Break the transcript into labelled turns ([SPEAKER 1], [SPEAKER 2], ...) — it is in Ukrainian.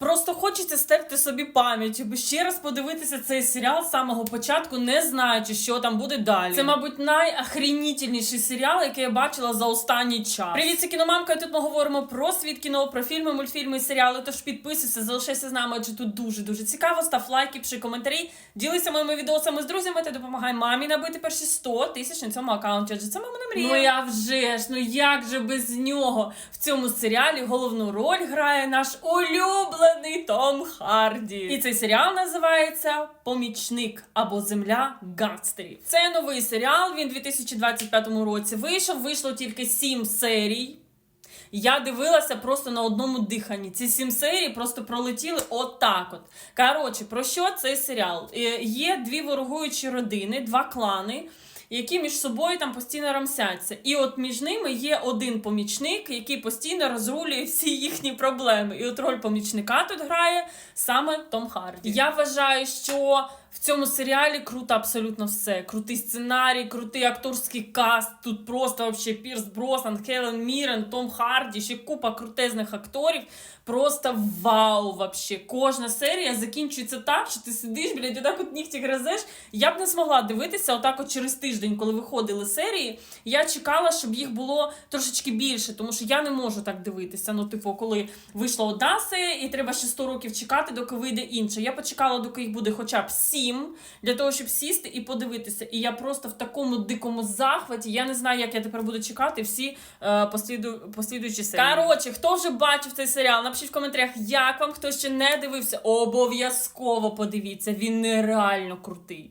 [SPEAKER 1] Просто хочеться стерти собі пам'ять, аби ще раз подивитися цей серіал з самого початку, не знаючи, що там буде далі. Це, мабуть, найахренітельніший серіал, який я бачила за останній час. Привіт, це кіномамка. Тут ми говоримо про світ кіно, про фільми, мультфільми і серіали. Тож підписуйся, залишайся з нами, адже тут дуже дуже цікаво. Став лайки, пиши коментарі, ділися моїми відосами з друзями та допомагай мамі набити перші 100 тисяч на цьому аккаунті. Адже це мамина мрія. Ну я вже ж, ну як же без нього в цьому серіалі головну роль грає наш улюблений Том Харді. І цей серіал називається Помічник або Земля гангстерів. Це новий серіал. Він у 2025 році вийшов. Вийшло тільки 7 серій. Я дивилася просто на одному диханні. Ці сім серій просто пролетіли отак. От коротше, про що цей серіал? Е, Є дві ворогуючі родини, два клани. Які між собою там постійно рамсяться, і от між ними є один помічник, який постійно розрулює всі їхні проблеми. І от роль помічника тут грає саме Том Харді. Я вважаю, що в цьому серіалі круто абсолютно все. Крутий сценарій, крутий акторський каст. Тут просто вообще Пірс Броснан, Хелен Мірен, Том Харді, ще купа крутезних акторів. Просто вау! Вообще. Кожна серія закінчується так, що ти сидиш, блядь, отак от нігті гризеш. Я б не змогла дивитися отак от через тиждень, коли виходили серії. Я чекала, щоб їх було трошечки більше, тому що я не можу так дивитися. Ну, типу, коли вийшла одна серія, і треба ще 100 років чекати, доки вийде інша. Я почекала, доки їх буде хоча б 7, для того, щоб сісти і подивитися. І я просто в такому дикому захваті. Я не знаю, як я тепер буду чекати всі е, посліду, послідуючі серії. Коротше, хто вже бачив цей серіал, напишіть в коментарях, як вам хто ще не дивився. Обов'язково подивіться. Він нереально крутий.